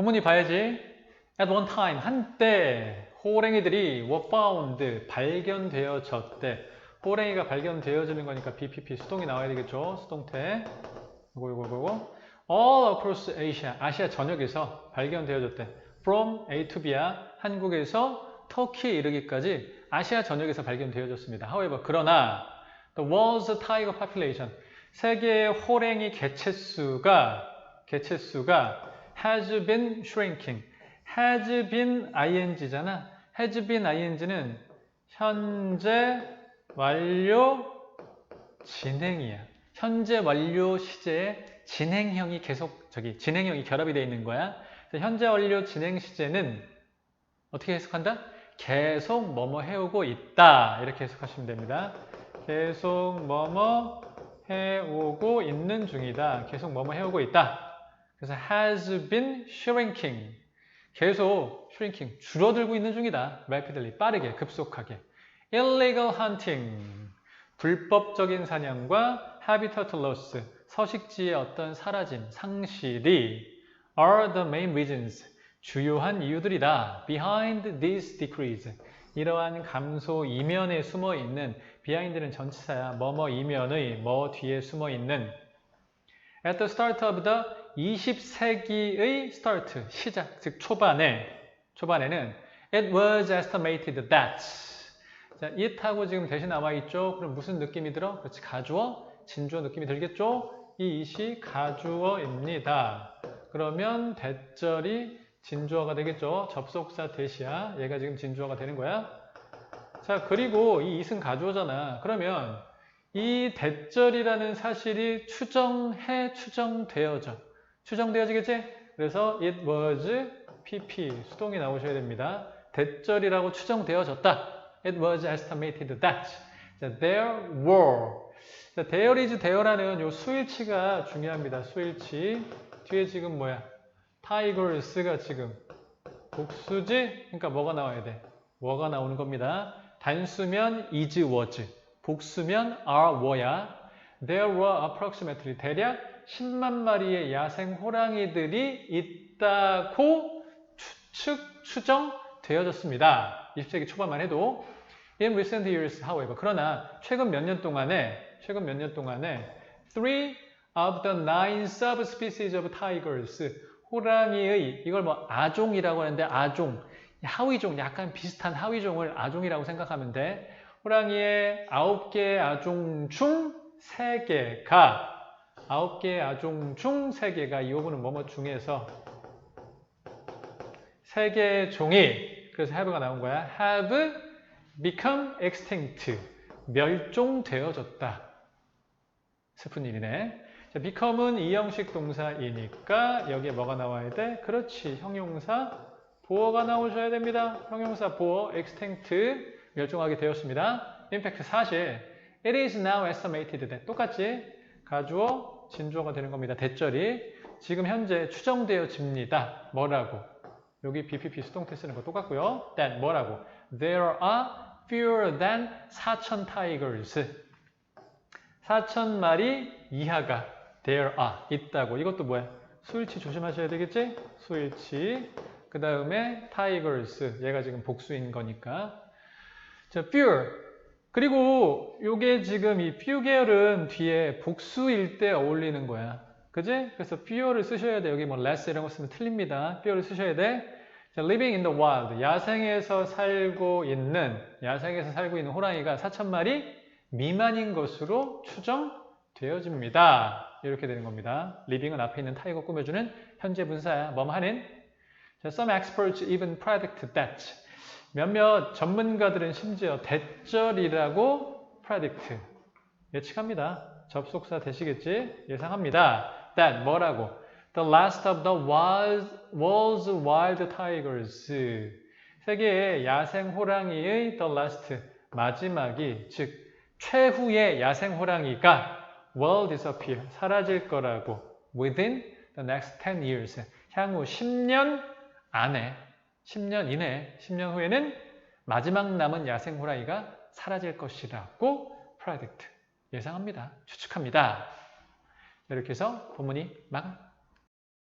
본문이 봐야지. At one time, 한때 호랭이들이 were found, 발견되어졌대. 호랭이가 발견되어지는 거니까 BPP 수동이 나와야 되겠죠. 수동태. 이거 이거 이거. All across Asia, 아시아 전역에서 발견되어졌대. From A to B야, 한국에서 터키에 이르기까지 아시아 전역에서 발견되어졌습니다. However, 그러나 the world's tiger population, 세계의 호랭이 개체수가 개체수가 has been shrinking. has been ing잖아. has been ing는 현재 완료 진행이야. 현재 완료 시제에 진행형이 계속 저기 진행형이 결합이 되어 있는 거야. 현재 완료 진행 시제는 어떻게 해석한다? 계속 뭐뭐 해오고 있다. 이렇게 해석하시면 됩니다. 계속 뭐뭐 해오고 있는 중이다. 계속 뭐뭐 해오고 있다. 그래서 has been shrinking. 계속 shrinking. 줄어들고 있는 중이다. rapidly. 빠르게, 급속하게. illegal hunting. 불법적인 사냥과 habitat loss. 서식지의 어떤 사라짐, 상실이 are the main reasons. 주요한 이유들이다. behind this decrease. 이러한 감소 이면에 숨어 있는 behind는 전치사야. 뭐뭐 이면의 뭐 뒤에 숨어 있는 at the start of the 20세기의 start 시작 즉 초반에 초반에는 it was estimated that 자, it하고 지금 대신 나와 있죠. 그럼 무슨 느낌이 들어? 그렇지 가주어, 진주어 느낌이 들겠죠? 이 it이 가주어입니다. 그러면 대절이 진주어가 되겠죠. 접속사 대시야. 얘가 지금 진주어가 되는 거야. 자, 그리고 이 it은 가주어잖아. 그러면 이 대절이라는 사실이 추정해 추정되어져. 추정되어지겠지? 그래서 it was pp 수동이 나오셔야 됩니다. 대절이라고 추정되어졌다. It was estimated that. 자, there were. 자, there is there라는 요 수일치가 중요합니다. 수일치. 뒤에 지금 뭐야? tigers가 지금 복수지? 그러니까 뭐가 나와야 돼? 뭐가 나오는 겁니다. 단수면 is was. 복수면 are were야. There were approximately 대략 10만 마리의 야생 호랑이들이 있다고 추측, 추정되어졌습니다. 20세기 초반만 해도. In recent years, however. 그러나 최근 몇 년 동안에, 최근 몇 년 동안에 three of the nine subspecies of tigers, 호랑이의, 이걸 뭐 아종이라고 하는데 아종, 하위종, 약간 비슷한 하위종을 아종이라고 생각하면 돼. 호랑이의 아홉 개의 아종 중세 개가 아홉 개의 아종 중 세 개가 이 부분은 뭐뭐 중에서 세 개의 종이 그래서 have가 나온 거야. have become extinct 멸종되어졌다. 슬픈 일이네. 자, become은 이형식 동사이니까 여기에 뭐가 나와야 돼? 그렇지. 형용사 보어가 나오셔야 됩니다. 형용사 보어 extinct 멸종하게 되었습니다. 임팩트 사실 it is now estimated 똑같이 가주어 진주어가 되는 겁니다. 대절이 지금 현재 추정되어집니다. 뭐라고? 여기 BPP 수동태 쓰는 거 똑같고요. that 뭐라고? There are fewer than 4천 tigers. 4천 마리 이하가 there are 있다고. 이것도 뭐야? 수일치 조심하셔야 되겠지? 수일치. 그 다음에 tigers. 얘가 지금 복수인 거니까. 자, fewer. 그리고 요게 지금 이 few 계열은 뒤에 복수일 때 어울리는 거야. 그지? 그래서 fewer를 쓰셔야 돼. 여기 뭐 less 이런 거 쓰면 틀립니다. fewer를 쓰셔야 돼. 자, living in the wild. 야생에서 살고 있는, 야생에서 살고 있는 호랑이가 4천 마리 미만인 것으로 추정되어집니다. 이렇게 되는 겁니다. living은 앞에 있는 타이거 꾸며주는 현재 분사야. 뭐뭐 하는. 자, some experts even predict that. 몇몇 전문가들은 심지어 대절이라고 predict 예측합니다. 접속사 되시겠지? 예상합니다. that 뭐라고? The last of the wild, world's wild tigers. 세계의 야생 호랑이의 the last 마지막이 즉 최후의 야생 호랑이가 will disappear 사라질 거라고 within the next 10 years 향후 10년 안에 10년 이내, 10년 후에는 마지막 남은 야생 호랑이가 사라질 것이라고 predict 예상합니다. 추측합니다. 이렇게 해서 본문이 마감.